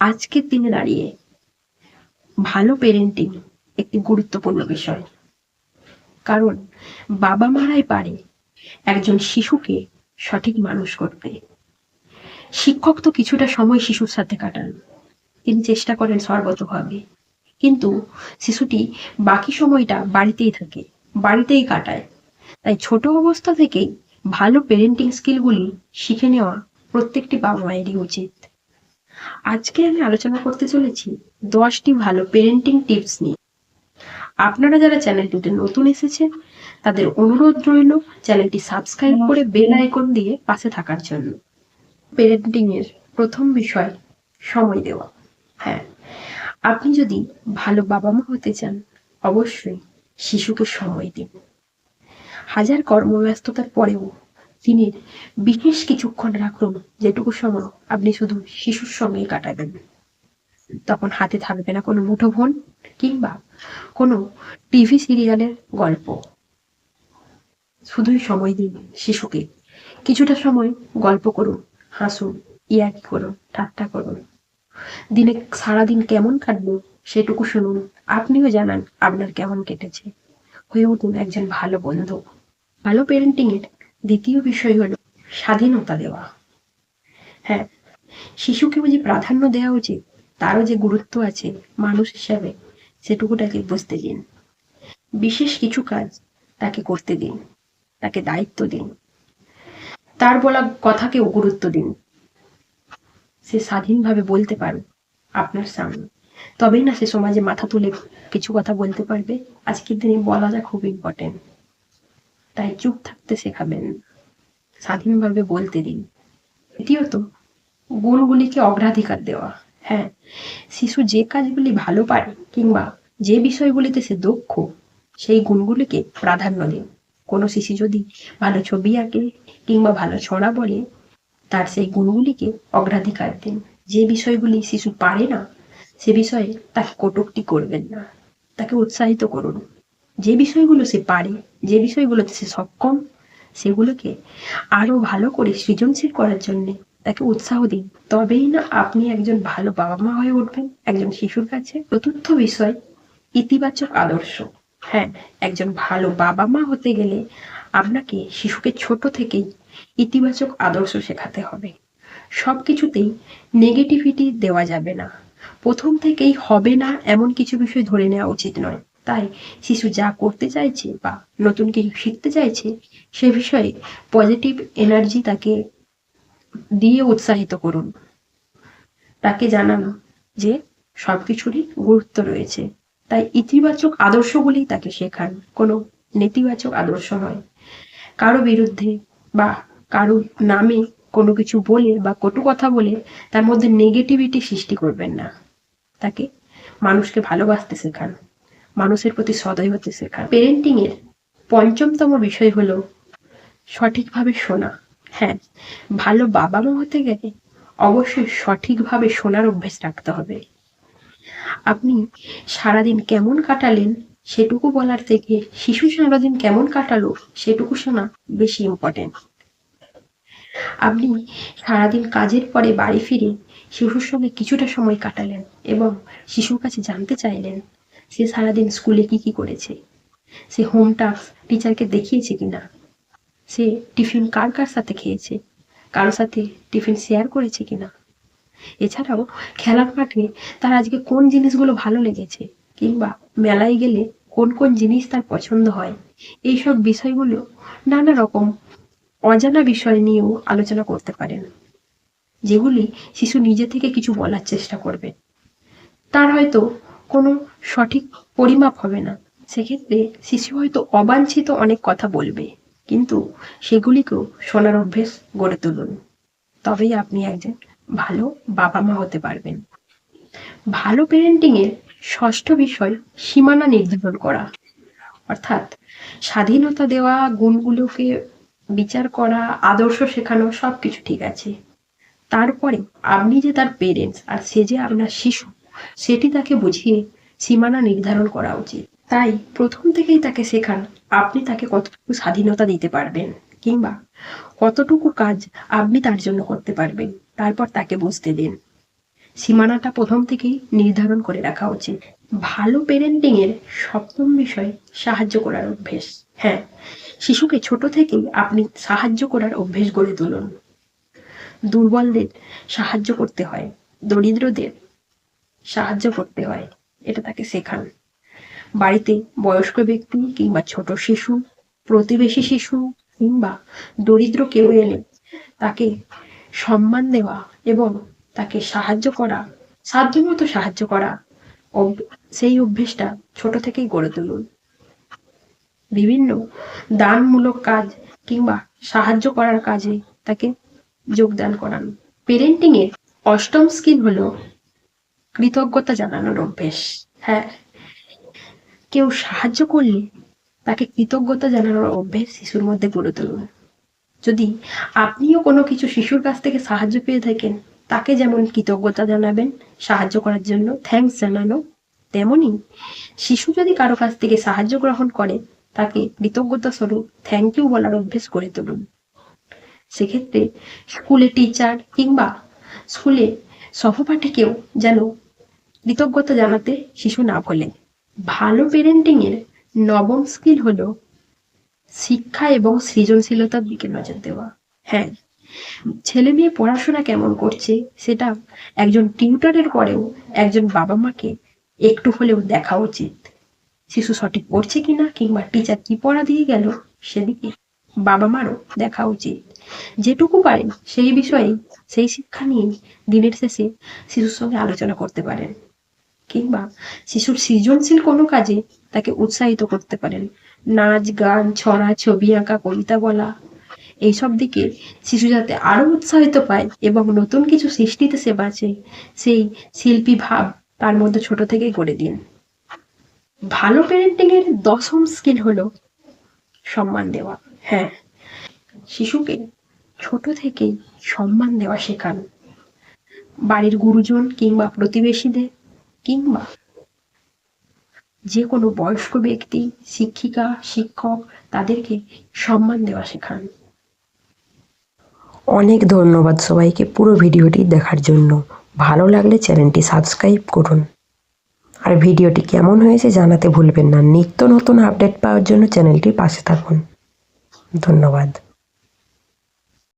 আজকের দিনে দাঁড়িয়ে ভালো পেরেন্টিং একটি গুরুত্বপূর্ণ বিষয়। কারণ বাবা মারাই পারে একজন শিশুকে সঠিক মানুষ করতে। শিক্ষক তো কিছুটা সময় শিশুর সাথে কাটান। তিনি চেষ্টা করেন সর্বতভাবে। কিন্তু শিশুটি বাকি সময়টা বাড়িতেই থাকে, বাড়িতেই কাটায়। তাই ছোট অবস্থা থেকেই ভালো পেরেন্টিং স্কিলগুলি শিখে নেওয়া প্রত্যেকটি বাবা মায়েরই উচিত। আজকে আমি আলোচনা করতে চলেছি দশটি ভালো পেরেন্টিং টিপস নিয়ে। আপনারা যারা চ্যানেলটিতে নতুন এসেছেন তাদের অনুরোধ রইল চ্যানেলটি সাবস্ক্রাইব করে বেল আইকন দিয়ে পাশে থাকার জন্য। পেরেন্টিং এর প্রথম বিষয় সময় দেওয়া। হ্যাঁ আপনি যদি ভালো বাবা মা হতে চান অবশ্যই শিশুকে সময় দিন। হাজার কর্মব্যস্ততার পরেও দিনের বিশেষ কিছুক্ষণ রাখুন, যেটুকু সময় আপনি শুধু শিশুর সঙ্গেই কাটাবেন। তখন হাতে থাকবে না কোনো মুঠোফোন কিংবা কোনো টিভি সিরিয়ালের গল্প। শুধুই সময় দিন শিশুকে। কিছুটা সময় গল্প করুন, হাসুন ইয়াকি করুন, ঠাট্টা করুন। দিনে সারাদিন কেমন কাটলো সেটুকু শুনুন। আপনিও জানান আপনার কেমন কেটেছে। হয়ে উঠুন একজন ভালো বন্ধু। ভালো পেরেন্টিং এর দ্বিতীয় বিষয় হলো স্বাধীনতা দেওয়া। হ্যাঁ শিশুকে যে প্রাধান্য দেওয়া উচিত? তারও যে গুরুত্ব আছে মানুষ হিসাবে সেটুকুটাকে বুঝতে দিন। বিশেষ কিছু কাজ তাকে করতে দিন, তাকে দায়িত্ব দিন। তার বলা কথাকেও গুরুত্ব দিন। সে স্বাধীনভাবে বলতে পারবে আপনার সামনে। তবেই না সে সমাজে মাথা তুলে কিছু কথা বলতে পারবে। আজকের দিনে বলাটা খুব ইম্পর্টেন্ট তাই চুপ থাকতে শেখাবেন। স্বাধীনভাবে বলতে দিন। দ্বিতীয়ত, গুণগুলিকে অগ্রাধিকার দেওয়া। হ্যাঁ শিশু যে কাজগুলি ভালো পারে কিংবা যে বিষয়গুলিতে সে দক্ষ, সেই গুণগুলিকে প্রাধান্য দিন। কোনো শিশু যদি ভালো ছবি আঁকে কিংবা ভালো ছড়া বলে, তার সেই গুণগুলিকে অগ্রাধিকার দিন। যে বিষয়গুলি শিশু পারে না, সে বিষয়ে তাকে কটূক্তি করবেন না। তাকে উৎসাহিত করুন। যে বিষয়গুলো সে পারে যে বিষয়গুলোতে সে সক্ষম, সেগুলোকে আরও ভালো করে সৃজনশীল করার জন্য তাকে উৎসাহ দিন। তবেই না আপনি একজন ভালো বাবা মা হয়ে উঠবেন, একজন শিশুর কাছে। চতুর্থ বিষয়, ইতিবাচক আদর্শ। হ্যাঁ একজন ভালো বাবা মা হতে গেলে আপনাকে শিশুকে ছোট থেকেই ইতিবাচক আদর্শ শেখাতে হবে। সব কিছুতেই নেগেটিভিটি দেওয়া যাবে না। প্রথম থেকেই হবে না এমন কিছু বিষয় ধরে নেওয়া উচিত নয়। তাই শিশু যা করতে চাইছে বা নতুন কিছু শিখতে চাইছে, সে বিষয়ে পজিটিভ এনার্জি তাকে দিয়ে উৎসাহিত করুন। তাকে জানানো যে সব কিছুরই গুরুত্ব রয়েছে। তাই ইতিবাচক আদর্শগুলি তাকে শেখান। কোনো নেতিবাচক আদর্শ নয়। কারও বিরুদ্ধে বা কারও নামে কোনো কিছু বলে বা কটু কথা বলে তার মধ্যে নেগেটিভিটি সৃষ্টি করবেন না। তাকে মানুষকে ভালোবাসতে শেখান। মানুষের প্রতি সদয় হতে শেখা। পেরেন্টিং এর পঞ্চমতম বিষয় হলো সঠিকভাবে শোনা। হ্যাঁ ভালো বাবা মা হতে গেলে অবশ্যই সঠিকভাবে শোনার অভ্যেস রাখতে হবে। আপনি সারাদিন কেমন কাটালেন সেটুকু বলার থেকে শিশু সারাদিন কেমন কাটালো সেটুকু শোনা বেশি ইম্পর্টেন্ট আপনি সারাদিন কাজের পরে বাড়ি ফিরে শিশুর সঙ্গে কিছুটা সময় কাটালেন এবং শিশুর কাছে জানতে চাইলেন সে সারাদিন স্কুলে কি কি করেছে? সে হোম টাস্ক টিচারকে দেখিয়েছে কিনা? সে টিফিন কার কার সাথে খেয়েছে? কারও সাথে টিফিন শেয়ার করেছে কিনা? এছাড়াও খেলার মাঠে তার আজকে কোন জিনিসগুলো ভালো লেগেছে? কিংবা মেলায় গেলে কোন কোন জিনিস তার পছন্দ হয়? এইসব বিষয়গুলো নানা রকম অজানা বিষয় নিয়েও আলোচনা করতে পারেন, যেগুলি শিশু নিজে থেকে কিছু বলার চেষ্টা করবে। তার হয়তো কোনো সঠিক পরিমাপ হবে না। সেক্ষেত্রে শিশু হয়তো অবাঞ্ছিত অনেক কথা বলবে, কিন্তু সেগুলিকেও শোনার অভ্যেস গড়ে তুলুন। তবেই আপনি একজন ভালো বাবা মা হতে পারবেন। ভালো পেরেন্টিং এর ষষ্ঠ বিষয় সীমানা নির্ধারণ করা। অর্থাৎ স্বাধীনতা দেওয়া, গুণগুলোকে বিচার করা, আদর্শ শেখানো সবকিছু ঠিক আছে। তারপরে আপনি যে তার পেরেন্টস আর সে যে আপনার শিশু সেটি তাকে বুঝিয়ে সীমানা নির্ধারণ করা উচিত। তাই প্রথম থেকেই তাকে শেখান, আপনি তাকে কতটুকু স্বাধীনতা দিতে পারবেন কিংবা কতটুকু কাজ আপনি তার জন্য করতে পারবেন, তারপর তাকে বুঝতে দিন। সীমানাটা প্রথম থেকেই নির্ধারণ করে রাখা উচিত। ভালো পেরেন্টিং এর সপ্তম বিষয়, সাহায্য করার অভ্যেস। হ্যাঁ শিশুকে ছোট থেকেই আপনি সাহায্য করার অভ্যেস গড়ে তুলুন। দুর্বলদের সাহায্য করতে হয়, দরিদ্রদের সাহায্য করতে হয়। এটা তাকে শেখান। বাড়িতে বয়স্ক ব্যক্তি কিংবা ছোট শিশু, প্রতিবেশী শিশু কিংবা দরিদ্র কেউ এলে তাকে সম্মান দেওয়া এবং তাকে সাহায্য করা, সাধ্যমতো সাহায্য করা সেই অভ্যেসটা ছোট থেকেই গড়ে তুলুন। বিভিন্ন দানমূলক কাজ কিংবা সাহায্য করার কাজে তাকে যোগদান করান। পেরেন্টিং এর অষ্টম স্কিল হলো কৃতজ্ঞতা জানানোর অভ্যেস হ্যাঁ কেউ সাহায্য করলে তাকে কৃতজ্ঞতা জানানোর অভ্যেস শিশুর মধ্যে গড়ে তুলুন। যদি আপনিও কোনো কিছু শিশুর কাছ থেকে সাহায্য পেয়ে থাকেন, তাকে যেমন কৃতজ্ঞতা জানাবেন, সাহায্য করার জন্য থ্যাঙ্কস জানানো, তেমনি শিশু যদি কারও কাছ থেকে সাহায্য গ্রহণ করে, তাকে কৃতজ্ঞতা স্বরূপ থ্যাংক ইউ বলার অভ্যেস করে তুলুন। সেক্ষেত্রে স্কুলে টিচার কিংবা স্কুলে সহপাঠীকেও যেন কৃতজ্ঞতা জানাতে শিশু না ভোলে ভালো পেরেন্টিং এর নবম স্কিল হলো শিক্ষা এবং সৃজনশীলতার দিকে নজর দেওয়া। হ্যাঁ ছেলে মেয়ে পড়াশোনা কেমন করছে সেটা একজন টিউটারের পরেও একজন বাবা মাকে একটু হলেও দেখা উচিত। শিশু সঠিক পড়ছে কিনা কিংবা টিচার কি পড়া দিয়ে গেল সেদিকে বাবা মারও দেখা উচিত। যেটুকু পারেন সেই বিষয়ে সেই শিক্ষা নিয়ে দিনের শেষে শিশুর সঙ্গে আলোচনা করতে পারেন। কিংবা শিশুর সৃজনশীল কোনো কাজে তাকে উৎসাহিত করতে পারেন। নাচ, গান, ছড়া, ছবি আঁকা, কবিতা বলা। এইসব দিকে শিশু যাতে আরও উৎসাহিত পায় এবং নতুন কিছু সৃষ্টিতে সে বাঁচে সেই শিল্পী ভাব তার মধ্যে ছোট থেকেই গড়ে দিন। ভালো প্যারেন্টিং এর দশম স্কিল হলো সম্মান দেওয়া। হ্যাঁ শিশুকে ছোট থেকেই সম্মান দেওয়া শেখান। বাড়ির গুরুজন কিংবা প্রতিবেশীদের কিংবা যে কোনো বয়স্ক ব্যক্তি, শিক্ষিকা, শিক্ষক তাদেরকে সম্মান দেওয়া শেখান। অনেক ধন্যবাদ সবাইকে পুরো ভিডিওটি দেখার জন্য। ভালো লাগলে চ্যানেলটি সাবস্ক্রাইব করুন। আর ভিডিওটি কেমন হয়েছে জানাতে ভুলবেন না। নিত্য নতুন আপডেট পাওয়ার জন্য চ্যানেলটির পাশে থাকুন। ধন্যবাদ।